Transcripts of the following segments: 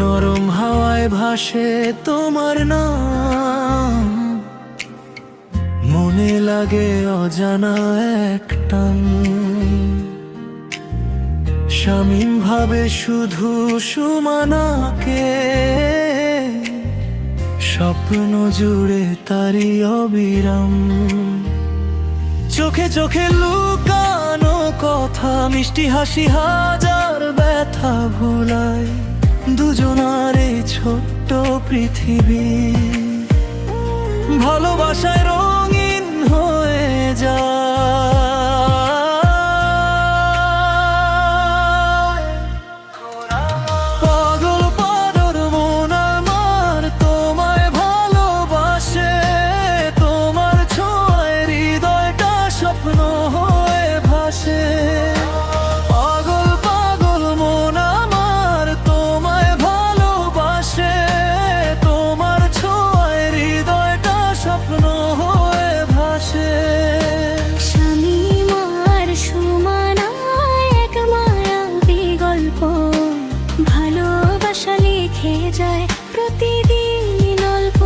নরম হাওয়ায় ভাসে তোমার নাম। মনে লাগে অজানা এক টান। স্বামীন ভাবে শুধু সুমানাকে, স্বপ্ন জুড়ে তারি অবিরাম। চোখে চোখে লুকানো কথা, মিষ্টি হাসি হাজার পৃথিবী। ভালোবাসায় ভাসে স্বামী মার এক গল্প ভালোবাসা লিখে যায় প্রতিদিন অল্প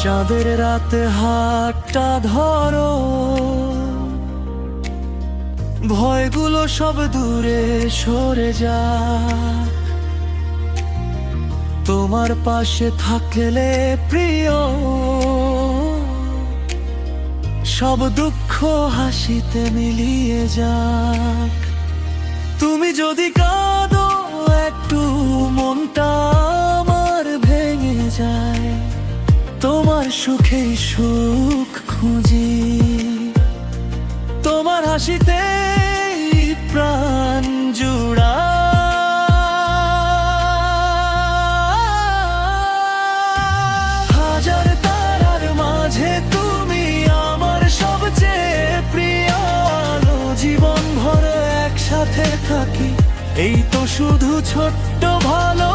চাঁদের রাতে হাতটা ধরো। ভয়গুলো সব দূরে সরে যা। তোমার পাশে থাকলে প্রিয়। সব দুঃখ হাসিতে মিলিয়ে যাক। তুমি যদি কাঁদো, একটু মনটা আমার ভেঙে যায়। তোমার সুখে সুখ খুঁজি। হাসিতে প্রাণ জুড়া। হাজার তারার মাঝে তুমি আমার সবচেয়ে প্রিয় আলো। জীবন ভর একসাথে থাকি। এই তো শুধু ছোট্ট ভালো